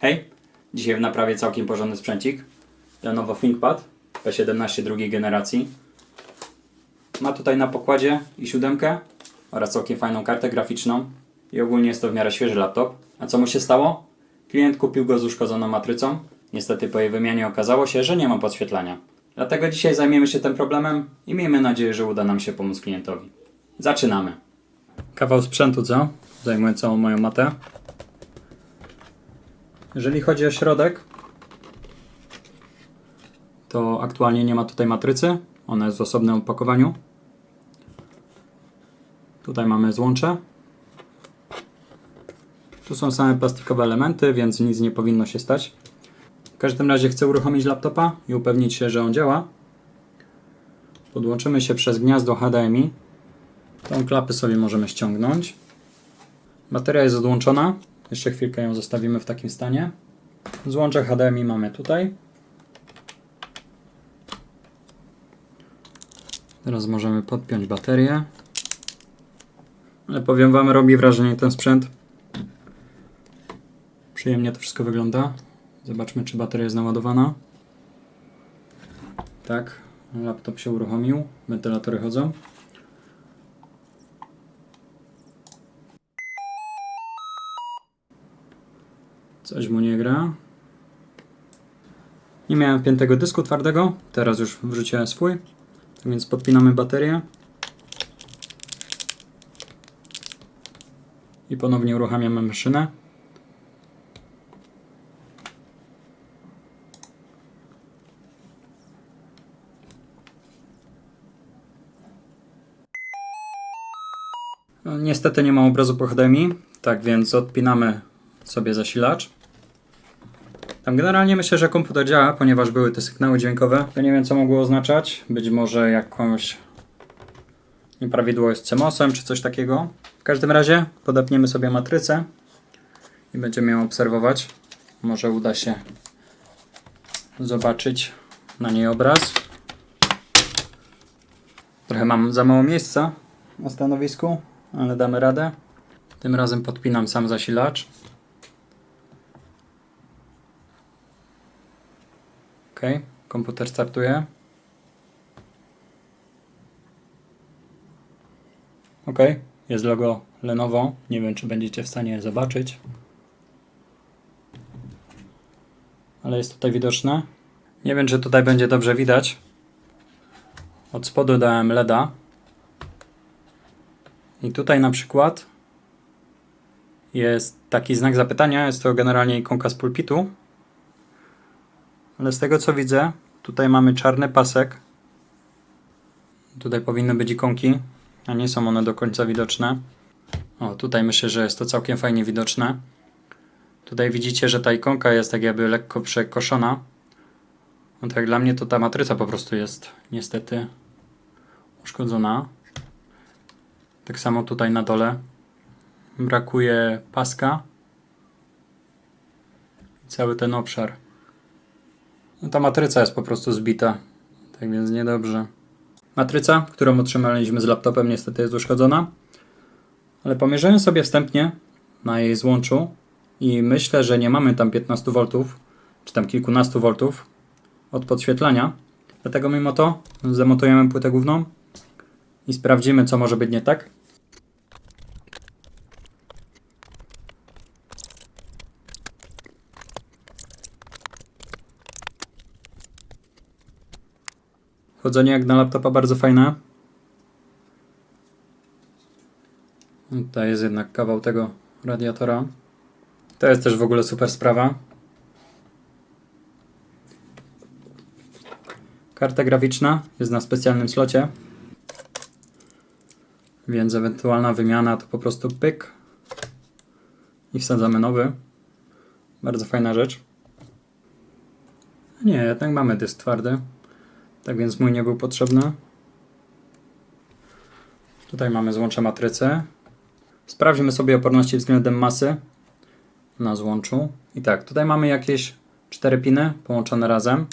Hej, dzisiaj w naprawie całkiem porządny sprzęcik. Lenovo ThinkPad P17 drugiej generacji. Ma tutaj na pokładzie i siódemkę oraz całkiem fajną kartę graficzną. I ogólnie jest to w miarę świeży laptop. A co mu się stało? Klient kupił go z uszkodzoną matrycą. Niestety po jej wymianie okazało się, że nie ma podświetlania. Dlatego dzisiaj zajmiemy się tym problemem i miejmy nadzieję, że uda nam się pomóc klientowi. Zaczynamy. Kawał sprzętu, co? Zajmuje całą moją matę. Jeżeli chodzi o środek, to aktualnie nie ma tutaj matrycy. Ona jest w osobnym opakowaniu. Tutaj mamy złącze. Tu są same plastikowe elementy, więc nic nie powinno się stać. W każdym razie chcę uruchomić laptopa i upewnić się, że on działa. Podłączymy się przez gniazdo HDMI. Tą klapę sobie możemy ściągnąć. Bateria jest odłączona. Jeszcze chwilkę ją zostawimy w takim stanie. Złącze HDMI mamy tutaj. Teraz możemy podpiąć baterię. Ale powiem Wam, robi wrażenie ten sprzęt. Przyjemnie to wszystko wygląda. Zobaczmy, czy bateria jest naładowana. Tak, laptop się uruchomił. Wentylatory chodzą. Coś mu nie gra. Nie miałem piętego dysku twardego, teraz już wrzuciłem swój. Więc podpinamy baterię. I ponownie uruchamiamy maszynę. Niestety nie ma obrazu po HDMI, tak więc odpinamy sobie zasilacz. Tam generalnie myślę, że komputer działa, ponieważ były te sygnały dźwiękowe. To nie wiem co mogło oznaczać. Być może jakąś nieprawidłowość z CMOS-em czy coś takiego. W każdym razie podepniemy sobie matrycę i będziemy ją obserwować. Może uda się zobaczyć na niej obraz. Trochę mam za mało miejsca na stanowisku, ale damy radę. Tym razem podpinam sam zasilacz. Ok, komputer startuje. Ok, jest logo Lenovo. Nie wiem, czy będziecie w stanie zobaczyć. Ale jest tutaj widoczne. Nie wiem, czy tutaj będzie dobrze widać. Od spodu dałem LEDa. I tutaj na przykład jest taki znak zapytania. Jest to generalnie ikonka z pulpitu. Ale z tego co widzę, tutaj mamy czarny pasek. Tutaj powinny być ikonki, a nie są one do końca widoczne. O, tutaj myślę, że jest to całkiem fajnie widoczne. Tutaj widzicie, że ta ikonka jest tak jakby lekko przekoszona. No tak dla mnie to ta matryca po prostu jest niestety uszkodzona. Tak samo tutaj na dole brakuje paska. Cały ten obszar. No ta matryca jest po prostu zbita, tak więc niedobrze. Matryca, którą otrzymaliśmy z laptopem, niestety jest uszkodzona, ale pomierzyłem sobie wstępnie na jej złączu i myślę, że nie mamy tam 15 V, czy tam kilkunastu V od podświetlania. Dlatego mimo to zamontujemy płytę główną i sprawdzimy, co może być nie tak. Chodzenie jak na laptopa bardzo fajne. Tutaj jest jednak kawał tego radiatora. To jest też w ogóle super sprawa. Karta graficzna jest na specjalnym slocie. Więc ewentualna wymiana to po prostu pyk i wsadzamy nowy. Bardzo fajna rzecz. Nie, jednak mamy dysk twardy. Tak więc mój nie był potrzebny. Tutaj mamy złącze matrycy. Sprawdźmy sobie oporności względem masy na złączu. I tak, tutaj mamy jakieś 4 piny połączone razem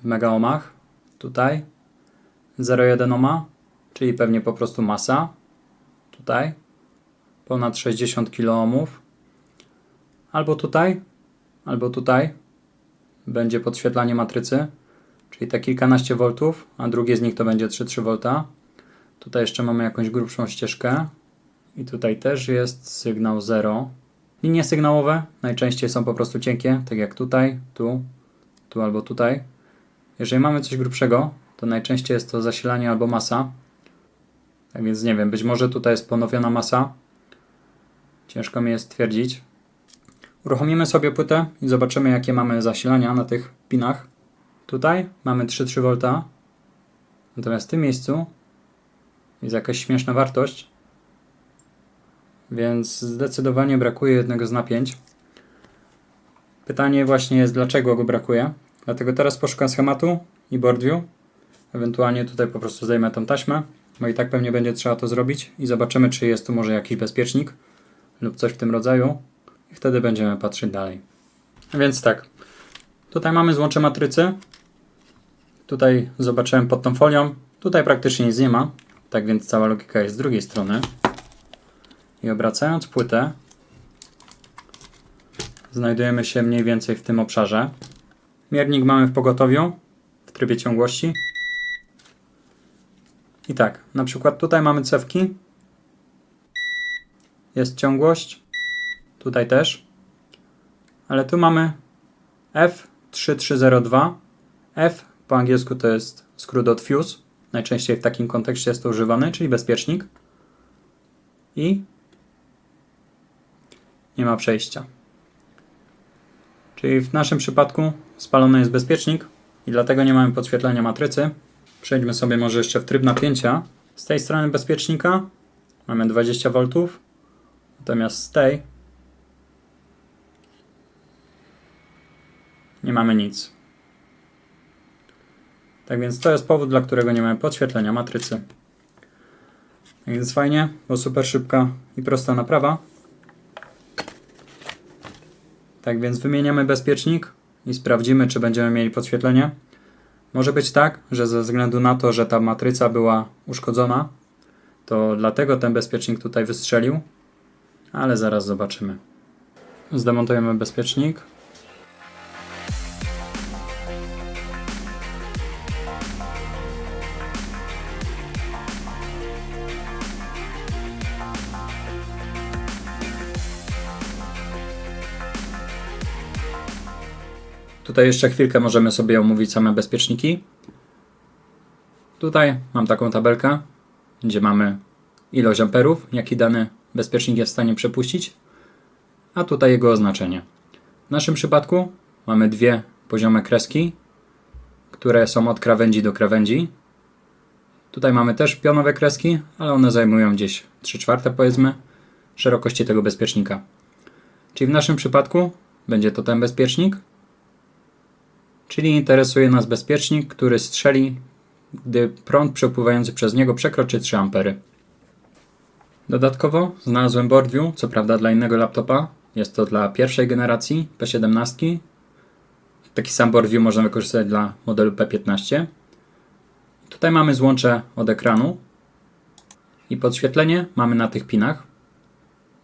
w megaomach. Tutaj 0,1 ohma, czyli pewnie po prostu masa. Tutaj ponad 60 kOhmów. albo tutaj, albo tutaj będzie podświetlanie matrycy, czyli te kilkanaście voltów, a drugie z nich to będzie 3,3 V. Tutaj jeszcze mamy jakąś grubszą ścieżkę i tutaj też jest sygnał 0. Linie sygnałowe najczęściej są po prostu cienkie, tak jak tutaj, tu, tu albo tutaj. Jeżeli mamy coś grubszego, to najczęściej jest to zasilanie albo masa. Tak więc nie wiem, być może tutaj jest ponowiona masa. Ciężko mi jest stwierdzić. Uruchomimy sobie płytę i zobaczymy jakie mamy zasilania na tych pinach. Tutaj mamy 3,3 V. Natomiast w tym miejscu jest jakaś śmieszna wartość. Więc zdecydowanie brakuje jednego z napięć. Pytanie właśnie jest, dlaczego go brakuje. Dlatego teraz poszukam schematu i board view. Ewentualnie tutaj po prostu zdejmę tą taśmę, bo i tak pewnie będzie trzeba to zrobić i zobaczymy, czy jest tu może jakiś bezpiecznik lub coś w tym rodzaju i wtedy będziemy patrzeć dalej. Więc tak, tutaj mamy złącze matrycy. Tutaj zobaczyłem pod tą folią. Tutaj praktycznie nic nie ma, tak więc cała logika jest z drugiej strony. I obracając płytę, znajdujemy się mniej więcej w tym obszarze. Miernik mamy w pogotowiu, w trybie ciągłości. I tak, na przykład tutaj mamy cewki. Jest ciągłość. Tutaj też. Ale tu mamy F3302. F po angielsku to jest skrót od fuse. Najczęściej w takim kontekście jest to używany, czyli bezpiecznik. I nie ma przejścia. Czyli w naszym przypadku spalony jest bezpiecznik i dlatego nie mamy podświetlenia matrycy. Przejdźmy sobie może jeszcze w tryb napięcia. Z tej strony bezpiecznika mamy 20 V, natomiast z tej nie mamy nic. Tak więc to jest powód, dla którego nie mamy podświetlenia matrycy. Tak więc fajnie, bo super szybka i prosta naprawa. Tak więc wymieniamy bezpiecznik i sprawdzimy, czy będziemy mieli podświetlenie. Może być tak, że ze względu na to, że ta matryca była uszkodzona, to dlatego ten bezpiecznik tutaj wystrzelił, ale zaraz zobaczymy. Zdemontujemy bezpiecznik. Tutaj jeszcze chwilkę możemy sobie omówić same bezpieczniki. Tutaj mam taką tabelkę, gdzie mamy ilość amperów, jaki dany bezpiecznik jest w stanie przepuścić, a tutaj jego oznaczenie. W naszym przypadku mamy dwie poziome kreski, które są od krawędzi do krawędzi. Tutaj mamy też pionowe kreski, ale one zajmują gdzieś 3 czwarte powiedzmy szerokości tego bezpiecznika. Czyli w naszym przypadku będzie to ten bezpiecznik, czyli interesuje nas bezpiecznik, który strzeli, gdy prąd przepływający przez niego przekroczy 3 ampery. Dodatkowo znalazłem BoardView, co prawda dla innego laptopa. Jest to dla pierwszej generacji P17. Taki sam BoardView można wykorzystać dla modelu P15. Tutaj mamy złącze od ekranu i podświetlenie mamy na tych pinach.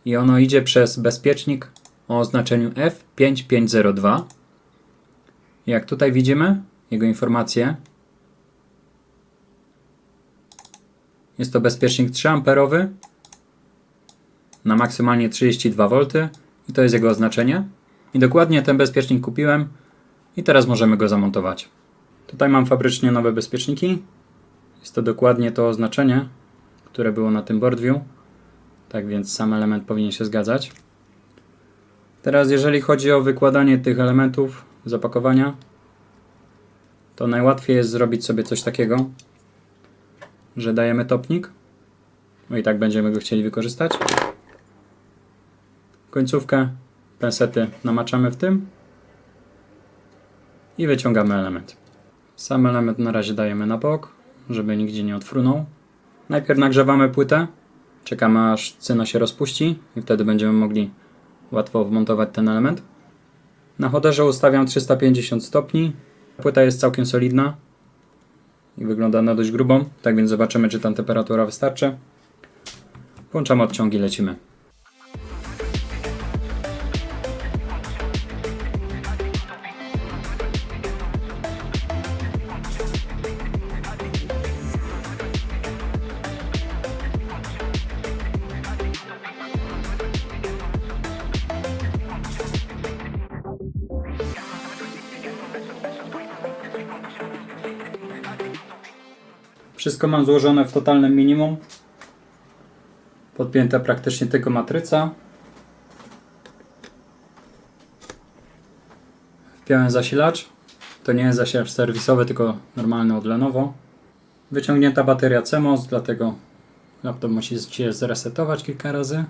I ono idzie przez bezpiecznik o oznaczeniu F5502. Jak tutaj widzimy, jego informacje. Jest to bezpiecznik 3 amperowy na maksymalnie 32 V i to jest jego oznaczenie. I dokładnie ten bezpiecznik kupiłem i teraz możemy go zamontować. Tutaj mam fabrycznie nowe bezpieczniki. Jest to dokładnie to oznaczenie, które było na tym board view. Tak więc sam element powinien się zgadzać. Teraz jeżeli chodzi o wykładanie tych elementów z opakowania, to najłatwiej jest zrobić sobie coś takiego, że dajemy topnik. No i tak będziemy go chcieli wykorzystać. Końcówkę pensety namaczamy w tym i wyciągamy element. Sam element na razie dajemy na bok, żeby nigdzie nie odfrunął. Najpierw nagrzewamy płytę, czekamy aż cyna się rozpuści i wtedy będziemy mogli łatwo wmontować ten element. Na choderze ustawiam 350 stopni. Płyta jest całkiem solidna i wygląda na dość grubą, tak więc zobaczymy, czy tam temperatura wystarczy. Włączamy odciągi, lecimy. Wszystko mam złożone w totalnym minimum. Podpięta praktycznie tylko matryca. Wpiąłem zasilacz. To nie jest zasilacz serwisowy, tylko normalny od Lenovo. Wyciągnięta bateria CMOS, dlatego laptop musi się zresetować kilka razy.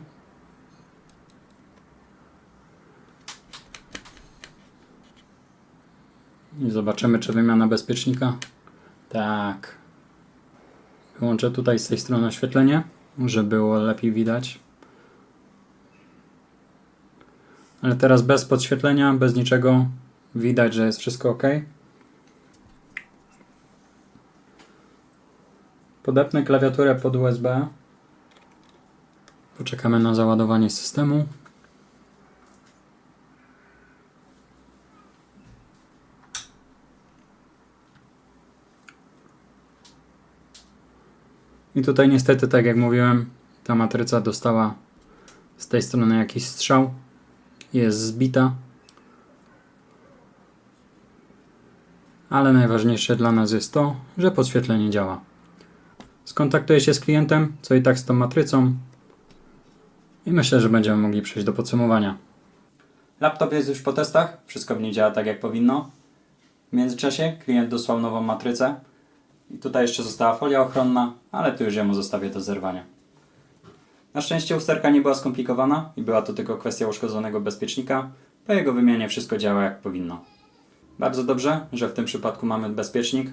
I zobaczymy, czy wymiana bezpiecznika. Tak. Wyłączę tutaj z tej strony oświetlenie, żeby było lepiej widać. Ale teraz bez podświetlenia, bez niczego widać, że jest wszystko ok. Podepnę klawiaturę pod USB. Poczekamy na załadowanie systemu. I tutaj niestety, tak jak mówiłem, ta matryca dostała z tej strony jakiś strzał. Jest zbita. Ale najważniejsze dla nas jest to, że podświetlenie działa. Skontaktuję się z klientem, co i tak z tą matrycą. I myślę, że będziemy mogli przejść do podsumowania. Laptop jest już po testach, wszystko w nim działa tak jak powinno. W międzyczasie klient dosłał nową matrycę. I tutaj jeszcze została folia ochronna, ale tu już ją zostawię do zerwania. Na szczęście usterka nie była skomplikowana i była to tylko kwestia uszkodzonego bezpiecznika. Po jego wymianie wszystko działa jak powinno. Bardzo dobrze, że w tym przypadku mamy bezpiecznik.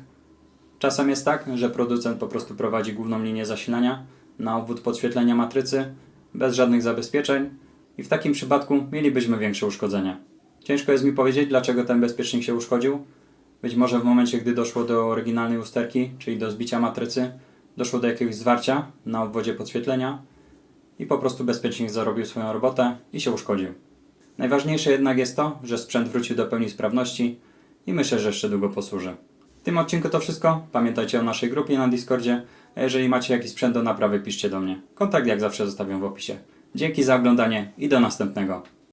Czasem jest tak, że producent po prostu prowadzi główną linię zasilania na obwód podświetlenia matrycy bez żadnych zabezpieczeń i w takim przypadku mielibyśmy większe uszkodzenia. Ciężko jest mi powiedzieć, dlaczego ten bezpiecznik się uszkodził. Być może w momencie, gdy doszło do oryginalnej usterki, czyli do zbicia matrycy, doszło do jakiegoś zwarcia na obwodzie podświetlenia i po prostu bezpiecznik zarobił swoją robotę i się uszkodził. Najważniejsze jednak jest to, że sprzęt wrócił do pełni sprawności i myślę, że jeszcze długo posłuży. W tym odcinku to wszystko. Pamiętajcie o naszej grupie na Discordzie, a jeżeli macie jakiś sprzęt do naprawy, piszcie do mnie. Kontakt jak zawsze zostawiam w opisie. Dzięki za oglądanie i do następnego.